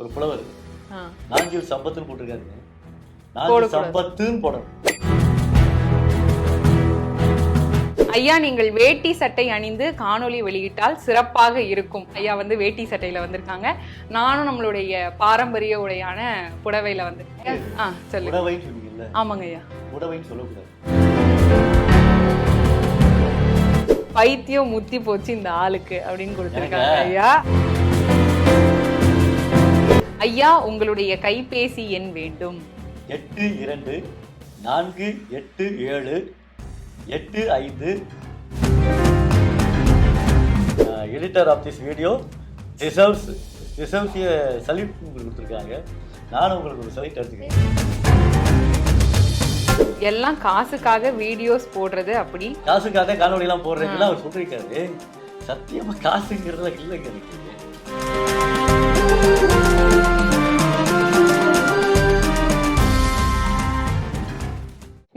ஒரு புலவர். நாஞ்சில் சம்பத்துன்னு போட்டிருக்காருங்க நாஞ்சில். சம்பத்துன்னு போடணும். ஐயா நீங்கள் வேட்டி சட்டை அணிந்து காணொளி வெளியிட்டால் சிறப்பாக இருக்கும். ஐயா வந்து வேட்டி சட்டையில வந்திருக்காங்க. நானும் நம்மளுடைய பாரம்பரிய உடையான புடவையில வந்திருக்கேன். ஆ சொல்லு. ஆமாங்க ஐயா. உடவைன்னு சொல்லக்கூடாது. பைத்தியம் முத்தி போச்சு இந்த ஆளுக்கு அப்படின்னு கொடுத்திருக்காங்க? ஐயா. ஐயா உங்களுடைய கைபேசி எண் வேண்டும். எட்டு இரண்டு நான்கு எட்டு ஏழு எட்டு ஐந்து. Editor of this video reserves reserves salute உங்களுக்கு கொடுத்துருக்காங்க. நானும் உங்களுக்கு ஒரு சல்யூட் எடுத்துக்கிறேன். எல்லாம் காசுக்காக வீடியோஸ் போடுறது அப்படி? காசுக்காக காணொலியெல்லாம் போடுறதுக்குலாம் அவர் சொல்லியிருக்காரு. சத்தியமா காசுங்கிறதுல இல்லைங்க எனக்கு.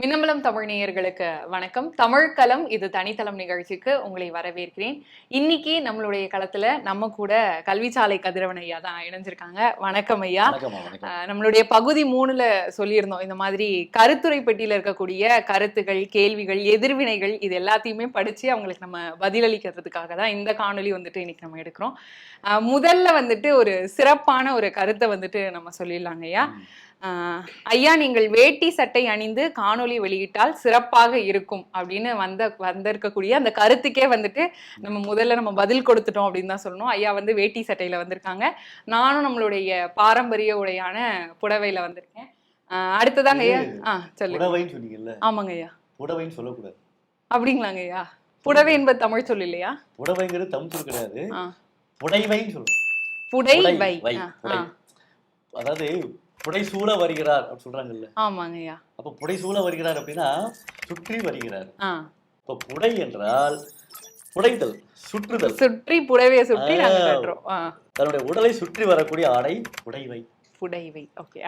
மின்னம்பலம் தமிழ் நேயர்களுக்கு வணக்கம். தமிழ் களம் இது தனித்தளம் நிகழ்ச்சிக்கு உங்களை வரவேற்கிறேன். இன்னைக்கு நம்மளுடைய களத்துல நம்ம கூட கல்விச்சாலை கதிரவன் ஐயா தான் இணைஞ்சிருக்காங்க. வணக்கம் ஐயா. நம்மளுடைய பகுதி மூணுல சொல்லியிருந்தோம். இந்த மாதிரி கருத்துரை பெட்டியில இருக்கக்கூடிய கருத்துகள் கேள்விகள் எதிர்வினைகள் இது எல்லாத்தையுமே படிச்சு அவங்களுக்கு நம்ம பதிலளிக்கிறதுக்காக தான் இந்த காணொளி வந்துட்டு இன்னைக்கு நம்ம எடுக்கிறோம். முதல்ல வந்துட்டு ஒரு சிறப்பான ஒரு கருத்தை வந்துட்டு நம்ம சொல்லிடலாங்க ஐயா. ஐயா நீங்கள் வேட்டி சட்டை அணிந்து காணொளி வெளியிட்டால் சிறப்பாக இருக்கும் அப்படின்னு வந்த வந்திருக்கக்கூடிய அந்த கருத்துக்கே வந்துட்டு நம்ம முதல்ல நம்ம பதில் கொடுத்துட்டோம் அப்படின்னு தான் சொல்லணும். ஐயா வந்து வேட்டி சட்டையில வந்திருக்காங்க. நானும் நம்மளுடைய பாரம்பரிய உடையான புடவையில வந்திருக்கேன். அடுத்ததாங்க ஐயா ஆ சொல்லுங்க. ஆமாங்க ஐயா. புடவைன்னு சொல்லக்கூடாது. அப்படிங்களாங்க ஐயா. புடவை என்பது தமிழ் சொல் இல்லையா? புடவைங்கிறது தமிழ் சொல் கிடையாது. புடைவைன்னு சொல்லணும் புடை புடை, வை. வை, ஆ, புடை. ஆ. அதாவது புடைசூழ வருகிறார் அப்படின்னு சொல்றாங்கல்ல. ஆமாங்க ஐயா அப்ப புடைசூழ வருகிறார் அப்படின்னா சுற்றி வருகிறார். இப்ப புடை என்றால் புடைதல் சுற்றுதல். சுற்றி புடவையை சுற்றி தன்னுடைய உடலை சுற்றி வரக்கூடிய ஆடை புடைவை புடைவை. ஓகே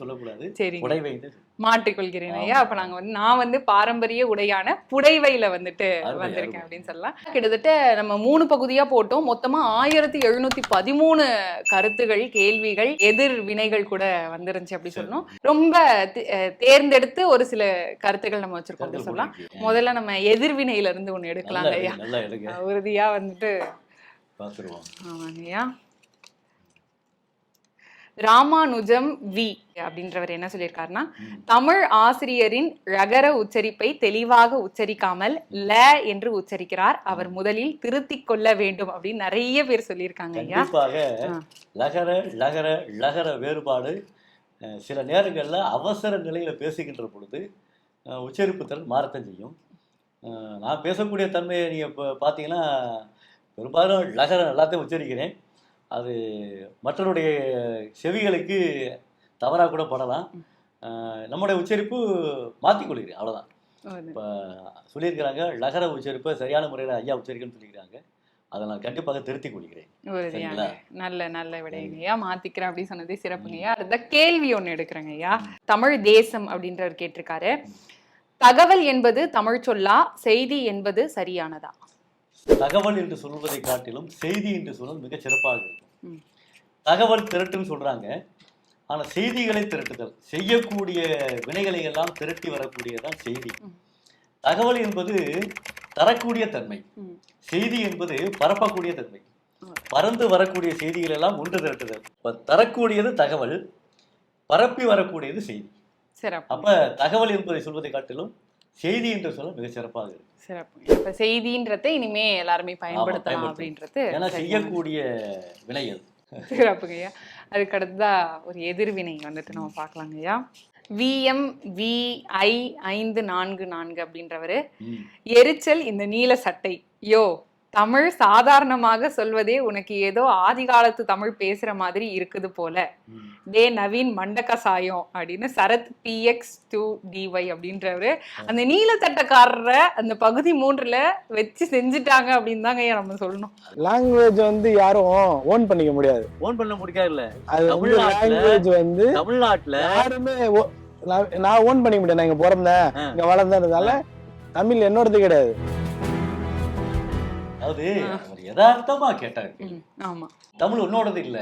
சொல்லக்கூடாது. புடைவைன்னு மாற்றிக்கொள்கிறேன் ஐயா. அப்ப நாங்க வந்து நான் வந்து பாரம்பரிய உடையான புடைவையில வந்துட்டு வந்திருக்கேன். அப்படின்னு சொல்லலாம். கிட்டத்தட்ட நம்ம மூணு பகுதியா போட்டோம். மொத்தமா ஆயிரத்தி எழுநூத்தி பதிமூணு கருத்துகள் கேள்விகள் எதிர் வினைகள் கூட வந்துருந்துச்சு அப்படி சொல்லணும். ரொம்ப தேர்ந்தெடுத்து ஒரு சில கருத்துக்கள் நம்ம வச்சிருக்கோம் சொல்லலாம். முதல்ல நம்ம எதிர்வினையில இருந்து ஒண்ணு எடுக்கலாங்க ஐயா. உறுதியா வந்துட்டு பார்த்துருவோம் ஆமாங்கய்யா ராமானுஜம் வி அப்படின்றவர் என்ன சொல்லியிருக்காருன்னா. தமிழ் ஆசிரியரின் ரகர உச்சரிப்பை தெளிவாக உச்சரிக்காமல் ல என்று உச்சரிக்கிறார் அவர் முதலில் திருத்திக் கொள்ள வேண்டும் அப்படின்னு நிறைய பேர் சொல்லியிருக்காங்க. லகர லகர லகர வேறுபாடு சில நேரங்கள்ல அவசர நிலையில பேசுகின்ற பொழுது உச்சரிப்பு திறன் மாறத்தான் செய்யும் நான் பேசக்கூடிய தன்மையை நீங்க இப்போ பார்த்தீங்கன்னா பெரும்பாலும் லகர எல்லாத்தையும் உச்சரிக்கிறேன் அது மற்றவருடைய செவிகளுக்கு தவறாக கூட படலாம். நம்முடைய உச்சரிப்பு மாற்றிக் கொள்கிறேன். அவ்வளோதான் இப்போ சொல்லியிருக்கிறாங்க லகர உச்சரிப்பை சரியான முறையில் ஐயா உச்சரிக்கணும்னு சொல்லியிருக்கிறாங்க அதை நான் கண்டிப்பாக திருத்திக் கொள்கிறேன்? நல்ல நல்ல விடைங்கய்யா மாத்திக்கிறேன் அப்படின்னு சொன்னதே சிறப்புங்கய்யா அடுத்த கேள்வி ஒண்ணு எடுக்கிறேங்க ஐயா. தமிழ் தேசம் அப்படின்றவர் கேட்டிருக்காரு. தகவல் என்பது தமிழ் சொல்லா செய்தி என்பது சரியானதா? தகவல் என்று சொல்வதை காட்டிலும் செய்தி என்று சொல்வது மிகச் சிறப்பாக இருக்கும். தகவல் திரட்டுன்னு சொல்றாங்க ஆனா செய்திகளை திரட்டுதல் செய்யக்கூடிய வினைகளை எல்லாம் திரட்டி வரக்கூடியதான் செய்தி. தகவல் என்பது தரக்கூடிய தன்மை. செய்தி என்பது பரப்பக்கூடிய தன்மை. பறந்து வரக்கூடிய செய்திகள் எல்லாம் ஒன்று திரட்டுதல் இப்ப தரக்கூடியது தகவல் பரப்பி வரக்கூடியது செய்தி அப்ப தகவல் என்பதை சொல்வதை காட்டிலும் செய்தி என்று சொல்ல மிகச் சிறப்பாக இருக்கும். சிறப்பு. இப்ப செய்தின்றதை இனிமே எல்லாருமே பயன்படுத்தலாம். அப்படின்றது ஏன்னா செய்யக்கூடிய வினை அது. சிறப்புங்கய்யா அதுக்கு அடுத்ததா ஒரு எதிர்வினை வந்துட்டு நம்ம பார்க்கலாங்கய்யா விஎம் விஐ ஐந்து நான்கு நான்கு அப்படின்றவரு. எரிச்சல் இந்த நீல சட்டை. யோ தமிழ் சாதாரணமாக சொல்வதே உனக்கு ஏதோ ஆதி காலத்து தமிழ் பேசுற மாதிரி இருக்குது போல. டே நவீன் மண்டக்கசாயம் அப்படின்னு சரத் பிஎக்ஸ் டூ டிஒய் அப்படின்றவரு. அந்த நீல சட்டக்காரரை அந்த பகுதி மூன்றுல வச்சு செஞ்சுட்டாங்க அப்படின்னு தாங்க ஐயா நம்ம சொல்லணும். லாங்குவேஜ் வந்து யாரும் ஓன் பண்ணிக்க முடியாது. ஓன் பண்ண முடியாது இல்ல அது வந்து லாங்குவேஜ் வந்து தமிழ்நாட்டுல யாருமே நான் ஓன் பண்ணிக்க முடியாது. நான் இங்க பிறந்தேன். இங்க வளர்ந்ததுனால தமிழ் என்னோடது கிடையாது. அதாவது அவர் யதார்த்தமா கேட்டாரு தமிழ் உன்னோடது இல்ல.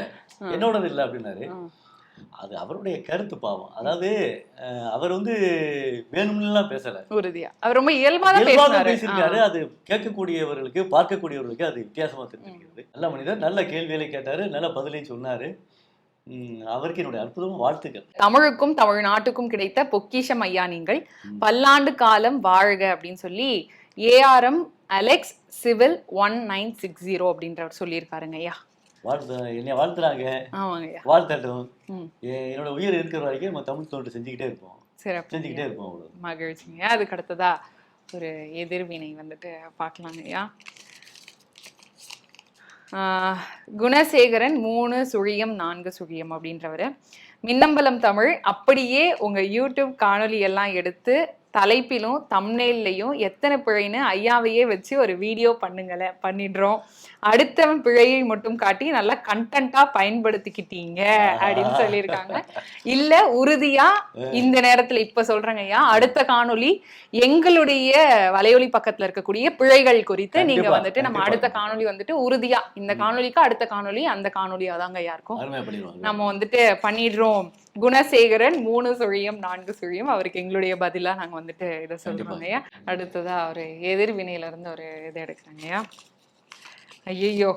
என்னோடது இல்ல அப்படின்னாரு. அது அவருடைய கருத்து பாவம். அதாவது அவர் வந்து வேணும்னுலாம் பேசல. உறுதியா. அவர் ரொம்ப இயல்பாக பேசியிருக்காரு. அது கேட்கக்கூடியவர்களுக்கு பார்க்கக்கூடியவர்களுக்கு அது வித்தியாசமா தெரிஞ்சிருக்கிறது நல்ல மனிதர் நல்ல கேள்விகளை கேட்டாரு நல்ல பதிலையும் சொன்னாரு. உம், அவருக்கு என்னுடைய அற்புதமான வாழ்த்துக்கள். தமிழுக்கும் தமிழ்நாட்டுக்கும் கிடைத்த பொக்கிஷம் ஐயா நீங்கள். பல்லாண்டு காலம் வாழ்க அப்படின்னு சொல்லி ARM Alex civil one nine six zero அப்படின்றவர் சொல்லியிருக்காருங்க ஐயா. வாழ்த்து என்னை வாழ்த்துறாங்க. ஆமாங்க வாழ்த்தட்டும் என்னோட உயிர் இருக்கிற வரைக்கும் நம்ம தமிழ் தொண்டு செஞ்சுக்கிட்டே இருப்போம். சிறப்பு. செஞ்சுக்கிட்டே இருப்போம் அவ்வளவு மகிழ்ச்சிங்க. அதுக்கு அடுத்ததா ஒரு எதிர்வினை வந்துட்டு பார்க்கலாங்க ஐயா குணசேகரன் மூணு சுழியம் நான்கு சுழியம் அப்படின்றவர். மின்னம்பலம் தமிழ் அப்படியே உங்க யூடியூப் காணொளி எல்லாம் எடுத்து தலைப்பிலும் தம்னேல்லையும் எத்தனை பிழைன்னு ஐயாவையே வச்சு ஒரு வீடியோ பண்ணுங்களேன் பண்ணிடுறோம். அடுத்தவன் பிழையை மட்டும் காட்டி நல்லா கண்டென்ட்டா பயன்படுத்திக்கிட்டீங்க அப்படின்னு சொல்லியிருக்காங்க. இல்ல உறுதியா இந்த நேரத்துல இப்ப சொல்றேங்க ஐயா அடுத்த காணொளி எங்களுடைய வலையொலி பக்கத்துல இருக்கக்கூடிய பிழைகள் குறித்து நீங்க வந்துட்டு நம்ம. அடுத்த காணொளி வந்துட்டு உறுதியா இந்த காணொளிக்கு அடுத்த காணொளி அந்த காணொளியா தாங்க ஐயா இருக்கும். நம்ம வந்துட்டு பண்ணிடுறோம். குணசேகரன் மூணு சுழியம் நான்கு சுழியம். அவருக்கு எங்களுடைய பதிலா நாங்க வந்துட்டு இதை சொல்றோங்க ஐயா அடுத்ததா ஒரு எதிர்வினையில இருந்து ஒரு இது எடுக்கிறாங்க ஐயா ஐயோ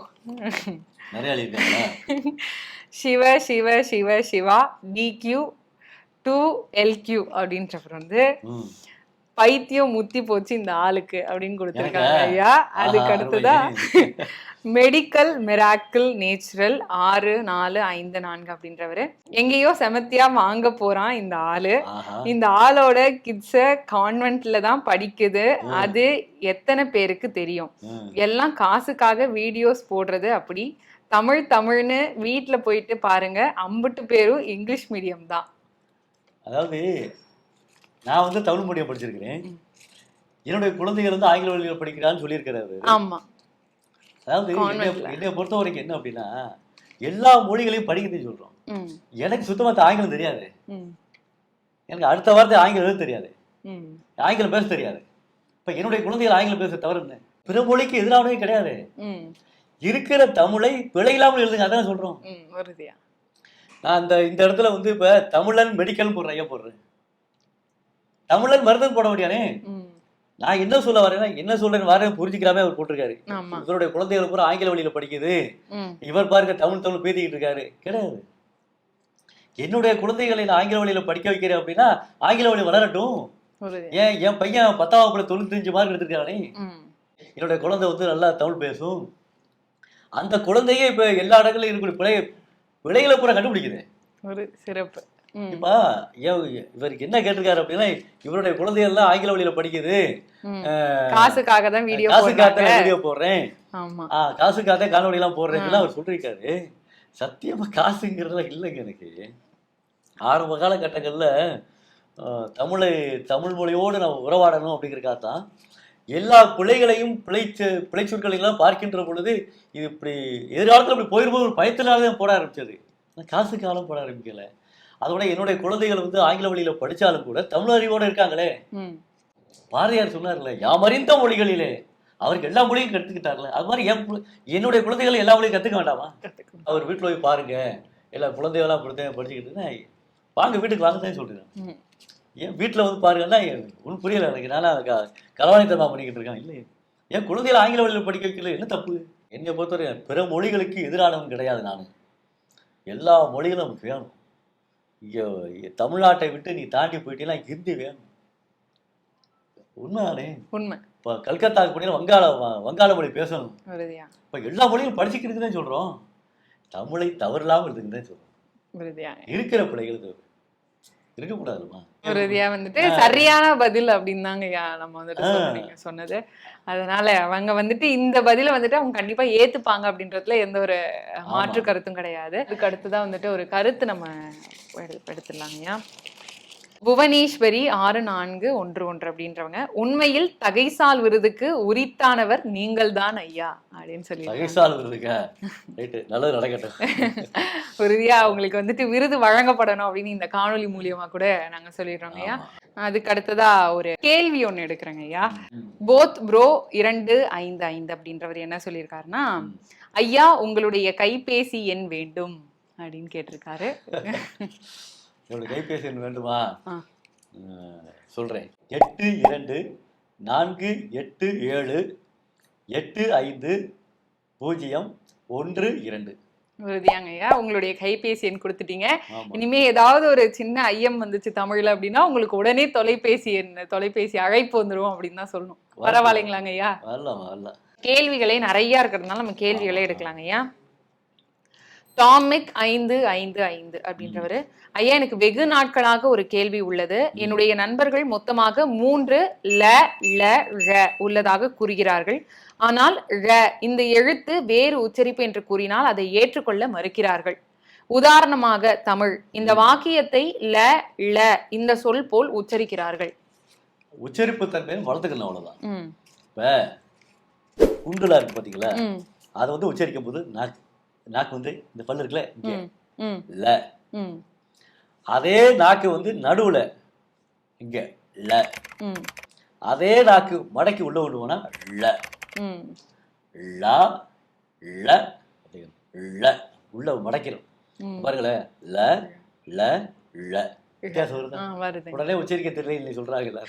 சிவ சிவ சிவ சிவா டிக்யூ டூ எல்கியூ அப்படின்றவர் வந்து பைத்தியம் முத்தி போச்சு இந்த ஆளுக்கு அப்படின்னு கொடுத்துருக்காங்க? ஐயா. அதுக்கு அடுத்ததான். மெடிக்கல் மிராக்கிள் நேச்சுரல் ஆறு நாலு ஐந்து நான்கு அப்படின்றவரு. எங்கேயோ செமத்தியா வாங்க போறான் இந்த ஆளு. இந்த ஆளோட கிட்ஸ கான்வென்ட்ல தான் படிக்குது. அது எத்தனை பேருக்கு தெரியும். எல்லாம் காசுக்காக வீடியோஸ் போடுறது அப்படி. தமிழ் தமிழ்னு வீட்ல போயிட்டு பாருங்க அம்புட்டு பேரும் இங்கிலீஷ் மீடியம் தான். அதாவது நான் வந்து தமிழ் மீடியம் படிச்சிருக்கிறேன். என்னுடைய குழந்தைகள் வந்து ஆங்கில வழியில் படிக்கிறான்னு சொல்லியிருக்கிறாரு. ஆமா. அதாவது என்னை பொறுத்த வரைக்கும் என்ன அப்படின்னா எல்லா மொழிகளையும் படிக்கிறதுன்னு சொல்றோம். எனக்கு சுத்தமாக ஆங்கிலம் தெரியாது. எனக்கு அடுத்த வார்த்தை ஆங்கிலம் எழுத தெரியாது. ஆங்கிலம் பேச தெரியாது. இப்போ என்னுடைய குழந்தைகள் ஆங்கிலம் பேச தவறு என்ன? பிற மொழிக்கு எதிரானவே கிடையாது. இருக்கிற தமிழை பிழை இல்லாமல் எழுதுங்க அதான் சொல்றோம். நான் இந்த இந்த இடத்துல வந்து இப்போ தமிழன் மெடிக்கல் போடுறேன் ஐயா போடுறேன். தமிழன் மருந்தன் போட முடியாதே. நான் என்ன சொல்ல வரேன்னா என்ன சொல்றேன்னு வரேன் புரிஞ்சுக்கிறாமே அவர் போட்டிருக்காரு. இவருடைய குழந்தைகள் பூரா ஆங்கில வழியில படிக்குது. இவர் பாருங்க தமிழ் தமிழ் பேசிக்கிட்டு இருக்காரு. கிடையாது. என்னுடைய குழந்தைகளை நான் ஆங்கில வழியில படிக்க வைக்கிறேன் அப்படின்னா ஆங்கில வழி வளரட்டும். ஏன் என் பையன் பத்தாம் வகுப்புல தொண்ணூத்தஞ்சு மார்க் எடுத்திருக்கானே. என்னுடைய குழந்தை வந்து நல்லா தமிழ் பேசும். அந்த குழந்தையே இப்ப எல்லா இடங்களிலும் இருக்கக்கூடிய பிழை பிழைகளை பூரா கண்டுபிடிக்குது. ஒரு சிறப்பு. இப்ப இவருக்கு என்ன கேட்டிருக்காரு அப்படின்னா இவருடைய குழந்தைகள்லாம் ஆங்கில வழியில படிக்குது. காசுக்காக தான் வீடியோ காசுக்காக போடுறாங்க. வீடியோ போடுறேன். காசுக்காக காணொலி எல்லாம் போடுறேன்னு அவர் சொல்லியிருக்காரு சத்தியமா காசுங்கிறதுலாம் இல்லைங்க எனக்கு. ஆரம்ப காலகட்டங்கள்ல தமிழை தமிழ் மொழியோடு நம்ம உறவாடணும் அப்படிங்கிறக்காக தான் எல்லா பிழைகளையும் பிழைச்ச பிழைச்சொற்களையும் பார்க்கின்ற பொழுது இது இப்படி எதிர்காலத்தில் இப்படி போயிரும்போது ஒரு பயத்தினால தான் போட ஆரம்பிச்சது காசுக்காலம் போட ஆரம்பிக்கல. அதோட என்னுடைய குழந்தைகள் வந்து ஆங்கில வழியில படிச்சாலும் கூட தமிழ் அறிவோட இருக்காங்களே. பாரதியார் சொன்னார்ல யாமறிந்த மொழிகளிலே. அவருக்கு எல்லா மொழியும் கற்றுக்கிட்டார்ல அது மாதிரி என் என்னுடைய குழந்தைகள் எல்லா மொழியும் கற்றுக்க வேண்டாமா. அவர் வீட்டில் போய் பாருங்க. எல்லா குழந்தைகளாம் படித்தேன் படிச்சுக்கிட்டு வாங்க வீட்டுக்கு வாங்க தான் சொல்றேன் ம். ஏன் வீட்டில் வந்து பாருங்கன்னா ஒன்றும் புரியல எனக்கு. நானா க களவாணித்தனமா பண்ணிக்கிட்டு இருக்கேன். இல்லை ஏன் குழந்தைகளை ஆங்கில வழியில் படிக்க வைக்கல. என்ன தப்பு? என்னை பொறுத்தவரை பிற மொழிகளுக்கு எதிரானவன் கிடையாது நான். எல்லா மொழிகளும் நமக்கு வேணும். இங்கே தமிழ்நாட்டை விட்டு நீ தாண்டி போயிட்டீங்கன்னா ஹிந்தி வேணும். உண்மையானே உண்மை. இப்போ கல்கத்தாவுக்கு போனீங்கன்னா வங்காள வங்காள மொழி பேசணும். இப்போ எல்லா மொழியும் படிச்சுக்கிட்டு தான் சொல்கிறோம் தமிழை தவறில்லாமல் இருக்குன்னு தான் சொல்கிறோம் இருக்கிற பிள்ளைகள் இது இருக்கக்கூடாதுமா உறுதியா வந்துட்டு சரியான பதில் அப்படின்னு தாங்க நம்ம வந்துட்டு நீங்க சொன்னது. அதனால அவங்க வந்துட்டு இந்த பதில வந்துட்டு அவங்க கண்டிப்பா ஏத்துப்பாங்க அப்படின்றதுல எந்த ஒரு மாற்று கருத்தும் கிடையாது. அதுக்கு அடுத்ததான் வந்துட்டு ஒரு கருத்து நம்ம எடு- எடுத்துடலாங்க ஐயா புவனேஸ்வரி ஆறு நான்கு ஒன்று ஒன்று அப்படின்றவங்க உண்மையில் தகைசால் விருதுக்கு உரித்தானவர் நீங்கள் தான் ஐயா அப்படின்னு சொல்லி தகைசால் நல்லது நடக்கட்டும். உறுதியா அவங்களுக்கு வந்துட்டு விருது வழங்கப்படணும் அப்படின்னு இந்த காணொளி மூலியமா கூட நாங்க சொல்லிடுறோங்க ஐயா. அதுக்கு அடுத்ததா ஒரு கேள்வி ஒண்ணு எடுக்கிறேங்க ஐயா. போத் ப்ரோ இரண்டு ஐந்து ஐந்து அப்படின்றவர் என்ன சொல்லியிருக்காருன்னா ஐயா உங்களுடைய கைபேசி எண் வேண்டும் அப்படின்னு கேட்டிருக்காரு. என்னோட கைபேசி எண் வேண்டுமா? சொல்றேன். எட்டு இரண்டு நான்கு எட்டு ஏழு எட்டு ஐந்து பூஜ்ஜியம் ஒன்று இரண்டு. உறுதியாங்க ஐயா உங்களுடைய கைபேசி எண் கொடுத்துட்டீங்க. இனிமே ஏதாவது ஒரு சின்ன ஐயம் வந்துச்சு தமிழ்ல அப்படின்னா உங்களுக்கு உடனே தொலைபேசி எண் தொலைபேசி அழைப்பு வந்துரும் அப்படின்னு தான் சொல்லணும். பரவாயில்லைங்களாங்க ஐயா கேள்விகளே நிறைய இருக்கிறதுனால நம்ம கேள்விகளே எடுக்கலாங்க ஐயா டாமிக் ஐந்து ஐந்து ஐந்து அப்படின்றவரு. ஐயா எனக்கு வெகு நாட்களாக ஒரு கேள்வி உள்ளது. என்னுடைய நண்பர்கள் மொத்தமாக மூன்று ல ல ழ உள்ளதாக கூறுகிறார்கள். ஆனால் ழ இந்த எழுத்து வேறு உச்சரிப்பு என்று கூறினால் அதை ஏற்றுக்கொள்ள மறுக்கிறார்கள். உதாரணமாக தமிழ். இந்த வாக்கியத்தை ல ல இந்த சொல் போல் உச்சரிக்கிறார்கள். உச்சரிப்பு தன்மையை வளர்த்துக்கணும் அவ்வளவுதான். இப்ப குண்டுலா இருக்கு பாத்தீங்களா? அதை வந்து உச்சரிக்கும் போது நாக்கு நாக்கு வந்து இந்த பல்லு இருக்குல்ல இங்க. ல. அதே நாக்கு வந்து நடுவுல இங்க. ல. அதே நாக்கு மடக்கி உள்ள போனா ல. லா ல. ல. உள்ள மடக்கிறோம். பாருங்களேன். ல ல ல. உடனே உச்சரிக்க தெரியல சொல்றாங்கல்ல.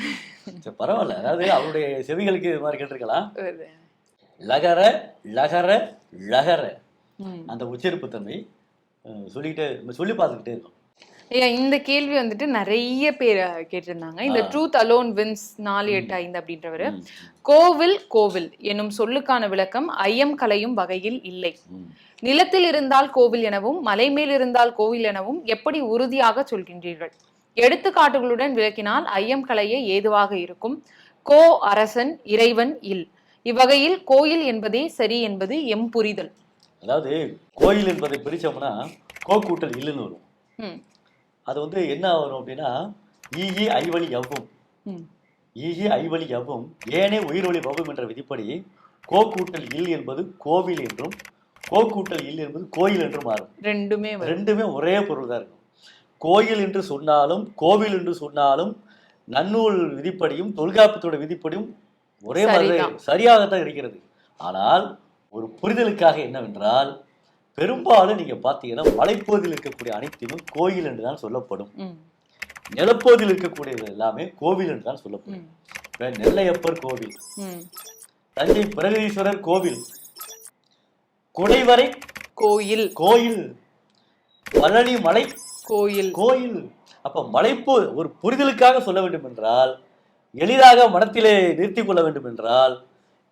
சரி பரவாயில்ல. அதாவது அவருடைய செவிகளுக்கு இது மாதிரி கேட்டிருக்கலாம். லகர லகர லகர. அந்த உச்சரிப்பு தன்மை சொல்லிக்கிட்டே சொல்லி பார்த்துக்கிட்டே இருக்கோம் ஐயா இந்த கேள்வி வந்துட்டு நிறைய பேர் கேட்டிருந்தாங்க. இந்த. ட்ரூத் அலோன் வின்ஸ் நாலு எட்டு ஐந்து அப்படின்றவரு. கோவில் கோவில் என்னும் சொல்லுக்கான விளக்கம் ஐயம் கலையும் வகையில் இல்லை. நிலத்தில் இருந்தால் கோவில் எனவும் மலை மேல் இருந்தால் கோவில் எனவும் எப்படி உறுதியாக சொல்கின்றீர்கள்? எடுத்துக்காட்டுகளுடன் விளக்கினால் ஐயம் கலைய ஏதுவாக இருக்கும். கோ அரசன் இறைவன் இல். இவ்வகையில் கோயில் என்பதே சரி என்பது எம் புரிதல். அதாவது கோயில் என்பதை பிரிச்சோம்னா கோ கூட்டல் இல்லுன்னு வரும். அது வந்து என்ன வரும் அப்படின்னா ஈகி ஐவழி எவ்வும் ஈகி ஐவழி எவ்வும் ஏனே உயிர்வழி வவும் என்ற விதிப்படி கோ கூட்டல் இல் என்பது கோவில் என்றும் கோ கூட்டல் இல் என்பது கோயில் என்றும் மாறும். ரெண்டுமே ரெண்டுமே ஒரே பொருள் தான் இருக்கும். கோயில் என்று சொன்னாலும் கோவில் என்று சொன்னாலும் நன்னூல் விதிப்படியும் தொல்காப்பியத்தோட விதிப்படியும் ஒரே மாதிரி. சரியாகத்தான் இருக்கிறது. ஆனால் ஒரு புரிதலுக்காக என்னவென்றால் பெரும்பாலும் நீங்க பார்த்தீங்கன்னா மலைப்பகுதியில் இருக்கக்கூடிய அனைத்துமே கோயில் என்று தான் சொல்லப்படும். ம், நிலப்பகுதியில் இருக்கக்கூடியது எல்லாமே கோவில் என்று தான் சொல்லப்படும். நெல்லையப்பர் கோவில். தஞ்சை பிரகதீஸ்வரர் கோவில் குடைவரை கோயில். கோயில் பழனி மலை கோயில். கோயில். அப்ப மலைப்பு ஒரு புரிதலுக்காக சொல்ல வேண்டும் என்றால் எளிதாக மனத்திலே நிறுத்தி கொள்ள வேண்டும் என்றால்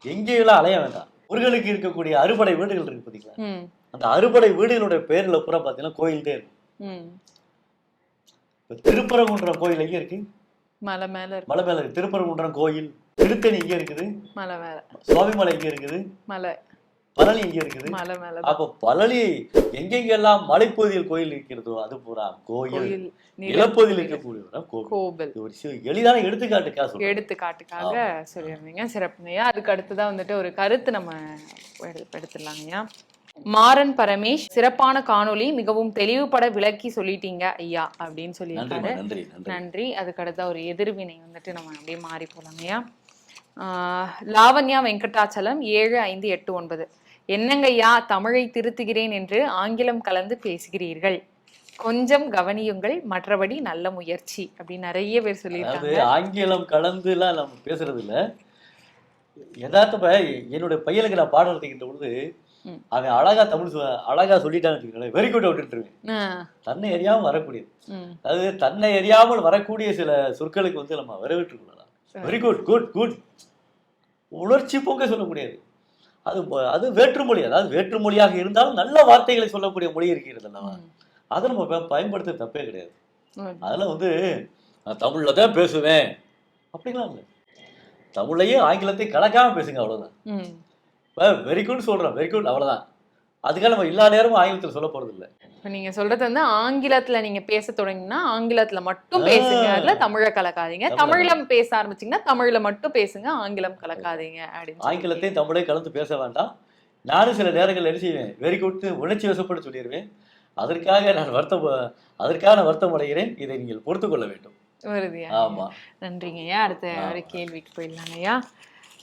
எங்கேயெல்லாம் அலைய வேண்டாம். முருகனுக்கு இருக்கக்கூடிய அறுபடை வீடுகள் இருக்கு பாத்தீங்களா? ம், அந்த அறுபடை வீடுகளுடைய பேர்ல பூரா பாத்தீங்கன்னா கோயில்தே இருக்கும். ம். இப்ப திருப்பரங்குன்றம் கோயில் எங்க இருக்கு? மலை மேல இருக்கு. மலை மேல இருக்கு. திருப்பரங்குன்றம் கோயில் திருத்தணி இங்க இருக்குது? மலை மேல. சுவாமிமலை இங்க இருக்குது? மலை. பழனி இங்க இருக்குது. அப்ப பழனி எங்கெங்கெல்லாம் மலைப்பகுதியில் கோயில் இருக்கிறதோ அது பூரா கோயில் கோயில் நில- நிலப்பகுதியில் இருக்கக்கூடிய கோவில். ஒரு எளிதான எடுத்துக்காட்டுக்காக எடுத்துக்காட்டுக்காக சொல்லியிருந்தீங்க. சிறப்புங்கய்யா அதுக்கு அடுத்ததா வந்துட்டு ஒரு கருத்து நம்ம எடு- எடுத்துடலாங்கய்யா. மாறன் பரமேஷ் சிறப்பான காணொளி மிகவும் தெளிவுபட விளக்கி சொல்லிட்டீங்க ஐயா அப்படின்னு சொல்லியிருக்காரு. நன்றி அதுக்கு அடுத்த ஒரு எதிர்வினை வந்துட்டு நம்ம அப்படியே மாறி போலாங்கய்யா ஆஹ் லாவண்யா வெங்கடாச்சலம் ஏழு ஐந்து எட்டு ஒன்பது. என்னங்கய்யா தமிழை திருத்துகிறேன் என்று ஆங்கிலம் கலந்து பேசுகிறீர்கள்? கொஞ்சம் கவனியுங்கள் மற்றபடி நல்ல முயற்சி அப்படின்னு நிறைய பேர் சொல்லியிருக்காங்க. ஆங்கிலம் கலந்துலாம் நம்ம பேசுறது இல்ல யதார்த்தமா என்னுடைய பையனுக்கு நான் பாடம் நடத்திக்கிட்ட பொழுது. அவன் அழகா தமிழ் அழகா சொல்லிட்டான்னு வச்சுக்கோங்களேன் வெரி குட் விட்டுருவேன் தன்னை அறியாமல் வரக்கூடியது. அதாவது தன்னை அறியாமல் வரக்கூடிய சில சொற்களுக்கு வந்து நம்ம வரவேற்றுக் கொள்ளலாம். வெரி குட் குட் குட் உணர்ச்சி போக்க சொல்ல முடியாது அது அது வேற்றுமொழி. அதாவது வேற்றுமொழியாக இருந்தாலும் நல்ல வார்த்தைகளை சொல்லக்கூடிய மொழி இருக்கிறது அல்லவா? அதை நம்ம பயன்படுத்த தப்பே கிடையாது. அதெல்லாம் வந்து நான் தமிழ்ல தான் பேசுவேன். அப்படிலாம் இல்லை. தமிழையே ஆங்கிலத்தையும் கலக்காம பேசுங்க இப்போ வெரி குட் சொல்றோம் வெரி குட் அவ்வளவுதான். அதுக்காக நம்ம எல்லா நேரமும் ஆங்கிலத்தில் சொல்ல போறது இல்லை இப்ப நீங்க சொல்றது வந்து ஆங்கிலத்துல நீங்க பேச தொடங்கினா ஆங்கிலத்துல மட்டும் பேசுங்க. அதுல தமிழ கலக்காதீங்க. தமிழ தமிழ்ல பேச ஆரம்பிச்சீங்கன்னா தமிழ்ல மட்டும் பேசுங்க ஆங்கிலம் கலக்காதீங்க அப்படின்னு ஆங்கிலத்தையும் தமிழையும் கலந்து பேச வேண்டாம். நானும் சில நேரங்கள் என்ன செய்வேன்? வெரி குட் உணர்ச்சி வசப்பட்டு சொல்லிடுவேன். அதற்காக நான் வருத்தம் அதற்காக நான் வருத்தம் அடைகிறேன். இதை நீங்கள் பொறுத்து கொள்ள வேண்டும். ஆமா. நன்றிங்கய்யா அடுத்த ஒரு கேள்விக்கு போயிடலாங்க ஐயா.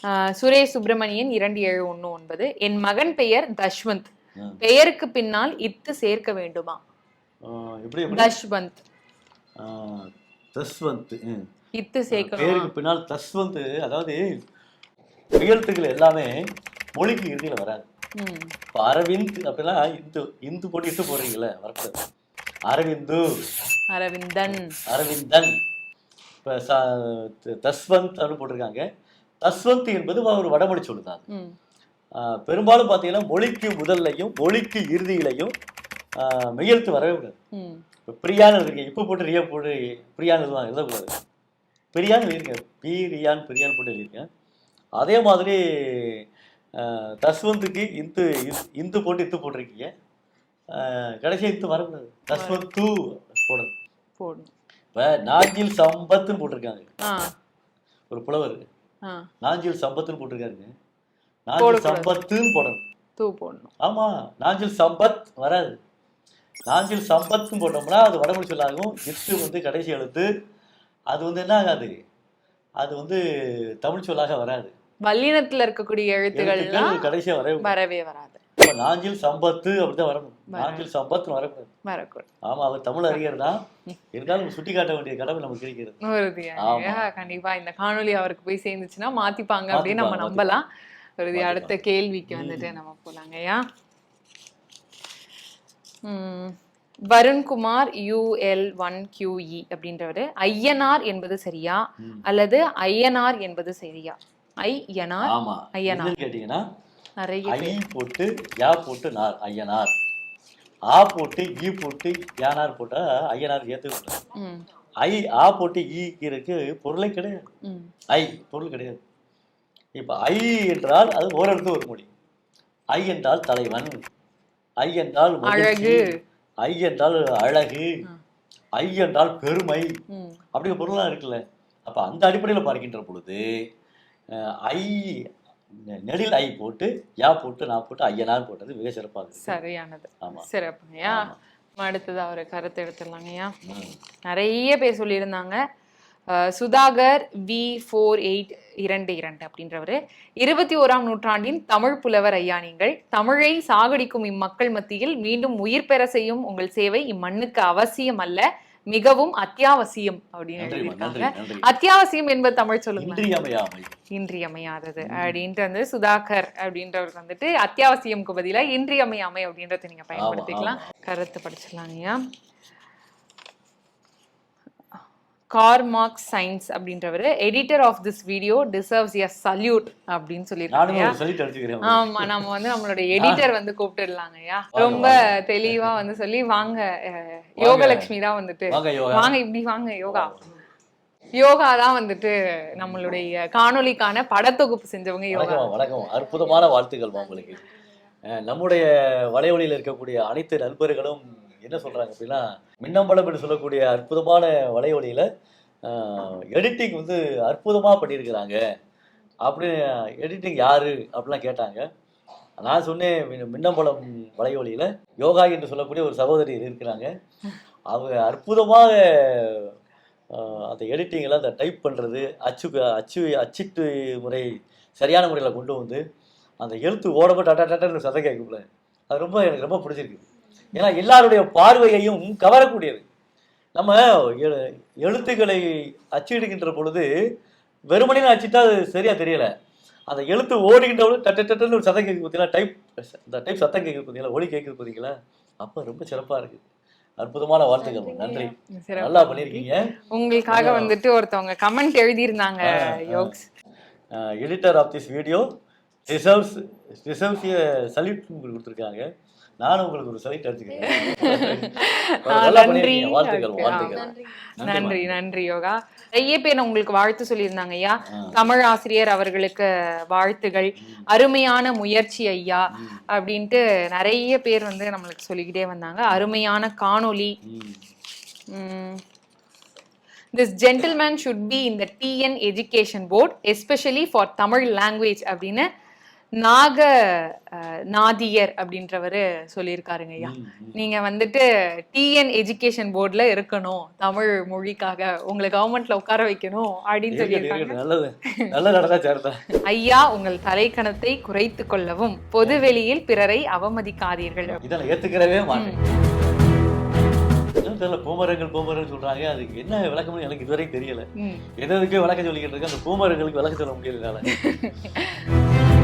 ஆஹ் சுரேஷ் சுப்பிரமணியன் இரண்டு ஏழு ஒண்ணு ஒன்பது. என் மகன் பெயர் தஷ்வந்த். பெயருக்கு பின்னால் இத்து சேர்க்க வேண்டுமா? தஷ்வந்த். தஸ்வந்த். இத்து சேர்க்கணும். பேருக்கு பின்னால் தஸ்வந்த் அதாவது நிகழ்த்துகள் எல்லாமே மொழிக்கு இறுதியில் வராது. இப்போ அரவிந்த் அப்படின்னா இந்து இந்து போட்டு இட்டு போடுறீங்களே வரக்கூடாது. அரவிந்து. அரவிந்தன். அரவிந்தன். இப்போ தஸ்வந்த் அப்படின்னு போட்டிருக்காங்க. தஸ்வந்த் என்பது ஒரு வடமொழி சொல்லுதான். பெரும்பாலும் பார்த்தீங்கன்னா மொழிக்கு முதல்லையும் மொழிக்கு இறுதியிலையும் மெய்யெழுத்து வரவே கூடாது இப்போ பிரியான்னு இருக்கு. இப்போ போட்டு ரியா போட்டு பிரியான்னு எழுதுவாங்க எழுதக்கூடாது. பிரியான்னு எழுதியிருக்கேன் பி ரியான் பிரியான்னு போட்டு எழுதியிருக்கேன் அதே மாதிரி தஸ்வந்துக்கு இந்து இந்து- போட்டு இத்து போட்டிருக்கீங்க. ஆஹ் கடைசியா இத்து வரக்கூடாது. தஸ்வந்த் தூ போடணும். இப்போ நாஞ்சில் சம்பத்துன்னு போட்டிருக்காங்க. ஒரு புலவர். நாஞ்சில் சம்பத்துன்னு போட்டிருக்காருங்க. நாஞ்சில். சம்பத்துன்னு போடணும். தூ போடணும். ஆமா நாஞ்சில் சம்பத் வராது. நாஞ்சில் சம்பத்னு போட்டோம்னா அது வடமொழி சொல்லாகும். இத்து வந்து கடைசி எழுத்து. அது வந்து என்ன ஆகாது? அது வந்து தமிழ் சொல்லாக வராது. வல்லினத்துல இருக்கக்கூடிய எழுத்துக்கள் கடைசியா கூடாது. வரவே வராது. நாஞ்சில் சம்பத்து அப்படிதான் வரணும் நாஞ்சில் சம்பத்னு வரக்கூடாது. வரக்கூடாது. ஆமா அவர் தமிழ் அறிஞர் தான். இருந்தாலும் சுட்டி காட்ட வேண்டிய கடமை நமக்கு இருக்கிறது. கண்டிப்பா. இந்த காணொளி அவருக்கு போய் சேர்ந்துச்சுன்னா மாத்திப்பாங்க அப்படின்னு நம்ம நம்பலாம். வருதி. அடுத்த கேள்விக்கு வந்துட்டு நம்ம போலாங்கய்யா வருண்குமார் யூஎல் ஒன் கியூஇ அப்படின்றவரு ஐயனார் என்பது சரியா. அல்லது ஐயனார் என்பது சரியா? ஐயனார். ஐயனார். கேட்டீங்கன்னா ஐ போட்டு யா போட்டு நார் ஐயனார். ஆ போட்டு ஈ போட்டு யானார் போட்டா ஐயனார் ஏத்துக்கூடாது ம், ஐ ஆ போட்டு ஈ இருக்கு பொருளே கிடையாது. ஐ பொருள் கிடையாது. இப்போ ஐ என்றால் அது ஓரெழுத்து ஒரு மொழி. ஐ என்றால் தலைவன். ஐ என்றால். அழகு. ஐ என்றால் அழகு. ஐ என்றால் பெருமை. ம். அப்படி பொருள்லாம் இருக்குல்ல. அப்போ அந்த அடிப்படையில் பார்க்கின்ற பொழுது ஐ நெடில் ஐ போட்டு யா போட்டு நான் போட்டு ஐயனார் போட்டது மிக சிறப்பாக சரியானது. சிறப்புங்கய்யா. அடுத்ததா ஒரு கருத்து எடுத்துடலாங்கய்யா. நிறைய பேர் சொல்லியிருந்தாங்க. சுதாகர் வி ஃபோர் எயிட் இரண்டு இரண்டு அப்படின்றவர். இருபத்தி ஓராம் நூற்றாண்டின் தமிழ் புலவர் ஐயா நீங்கள். தமிழை சாகடிக்கும் இம்மக்கள் மத்தியில் மீண்டும் உயிர் பெற செய்யும் உங்கள் சேவை இம்மண்ணுக்கு அவசியம் அல்ல மிகவும் அத்தியாவசியம் அப்படின்னு எழுதியிருக்காங்க. அத்தியாவசியம் என்பது தமிழ் சொல்லுங்க. இன்றியமையாதது. அப்படின்ட்டு வந்து சுதாகர் அப்படின்றவருக்கு வந்துட்டு அத்தியாவசியம்க்கு பதிலா இன்றியமையாமை அப்படின்றத நீங்க பயன்படுத்திக்கலாம். கருத்து படிச்சிடலாங்கய்யா கார்மார்க் சயின்ஸ் அப்படின்றவர். Editor of this video deserves a salute அப்படின்னு சொல்லியிருக்காங்க ஆமா நம்ம வந்து நம்மளோட எடிட்டர் வந்து கூப்பிட்டுடலாங்கய்யா ரொம்ப தெளிவா வந்து சொல்லி வாங்க யோகலட்சுமி தான் வந்துட்டு. வாங்க இப்படி வாங்க யோகா. யோகா தான் வந்துட்டு நம்மளுடைய காணொளிக்கான படத்தொகுப்பு செஞ்சவங்க யோகா. வணக்கம் அற்புதமான வாழ்த்துக்கள் உங்களுக்கு. நம்முடைய வலைவழியில் இருக்கக்கூடிய அனைத்து நண்பர்களும் என்ன சொல்கிறாங்க அப்படின்னா மின்னம்பலம் என்று சொல்லக்கூடிய அற்புதமான வலைவழியில எடிட்டிங் வந்து அற்புதமாக பண்ணியிருக்கிறாங்க அப்படின்னு எடிட்டிங் யாரு அப்படிலாம் கேட்டாங்க நான் சொன்னேன் மின்- மின்னம்பலம் வலைவழியில யோகா என்று சொல்லக்கூடிய ஒரு சகோதரி இருக்கிறாங்க அவங்க அற்புதமாக அந்த எடிட்டிங்கெல்லாம் அந்த டைப் பண்ணுறது அச்சு அச்சு அச்சிட்டு முறை சரியான முறையில் கொண்டு வந்து அந்த எழுத்து ஓடப்போ டட்டா டட்டான்னு சதம் கேட்கும்ல அது ரொம்ப எனக்கு ரொம்ப பிடிச்சிருக்கு ஏன்னா எல்லாருடைய பார்வையையும் கவரக்கூடியது நம்ம எழு- எழுத்துக்களை அச்சிடுகின்ற பொழுது வெறுமனே அச்சிட்டா அது சரியா தெரியல. அந்த எழுத்து ஓடுகின்ற பொழுது டட்டு டட்டுன்னு ஒரு சத்தம் கேட்குது பார்த்தீங்களா டைப் இந்த டைப் சத்தம் கேட்குது பார்த்தீங்களா ஒலி கேட்குது பார்த்தீங்களா அப்போ ரொம்ப சிறப்பாக இருக்குது. அற்புதமான வாழ்த்துக்கள் நன்றி. சிறப்பு. நல்லா பண்ணியிருக்கீங்க. உங்களுக்காக வந்துட்டு ஒருத்தவங்க கமெண்ட் எழுதியிருந்தாங்க yolks. Editor of this video reserves reserves salute உங்களுக்கு கொடுத்துருக்காங்க. நானும் உங்களுக்கு ஒரு சல்யூட் எடுத்துக்கிறேன். நல்லா நன்றி. வாழ்த்துக்கள் வாழ்த்துக்கள். நன்றி நன்றி யோகா. நிறைய பேர் உங்களுக்கு வாழ்த்து சொல்லியிருந்தாங்க ஐயா. தமிழ் ஆசிரியர் அவர்களுக்கு வாழ்த்துகள். அருமையான முயற்சி ஐயா. அப்படின்ட்டு நிறைய பேர் வந்து நம்மளுக்கு சொல்லிக்கிட்டே வந்தாங்க. அருமையான காணொளி. ம். This gentleman should be in the TN education board especially for Tamil language அப்படின்னு நாக நாதியர் அப்படின்றவரு சொல்லியிருக்காருங்க ஐயா. நீங்க வந்துட்டு டிஎன் எஜுகேஷன் போர்டுல இருக்கணும் தமிழ் மொழிக்காக உங்களை கவர்மெண்ட்ல உட்கார வைக்கணும் அப்படின்னு சொல்லியிருக்காங்க. சேர்த்தேன் ஐயா உங்கள் தலைக்கணத்தை குறைத்து கொள்ளவும் பொதுவெளியில் பிறரை அவமதிக்காதீர்கள். இதை ஏத்துக்கிறவே தெரியல பூமரங்கள் பூமரங்கள் சொல்றாங்க. அதுக்கு என்ன விளக்கம்னு எனக்கு இதுவரைக்கும் தெரியல. எதுக்கு விளக்கம் சொல்லிக்கிட்டு இருக்கு அந்த பூமரங்களுக்கு விளக்கம் சொல்ல முடியல.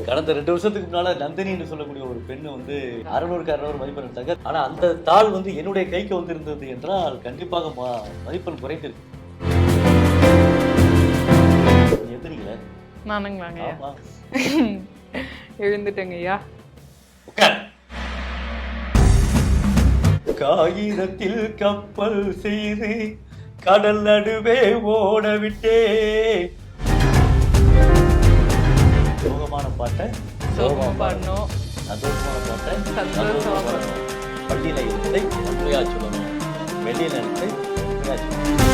கடந்த ரெண்டு வருஷத்துக்கு முன்னால நந்தினின்னு சொல்லக்கூடிய ஒரு பெண் வந்து அறுநூறுக்கு அறுநூறு மதிப்பெண் எடுத்தாங்க. ஆனா அந்த தாள் வந்து என்னுடைய கைக்கு வந்திருந்தது என்றால் கண்டிப்பாக மதிப்பெண் குறைந்திருக்கு. எந்திரிக்கல நானுங்களாங்க. எழுந்துட்டேங்க ஐயா. காகிதத்தில் கப்பல் செய்து கடல் நடுவே ஓட விட்டே பாட்டை? சோகமா பாடணும். சந்தோஷமான பாட்டை. சந்தோஷமா சந்தோஷமா பாடணும். பள்ளியில இருந்ததை உண்மையா சொல்லணும். வெளியில இருந்து உண்மையா சொல்லணும்.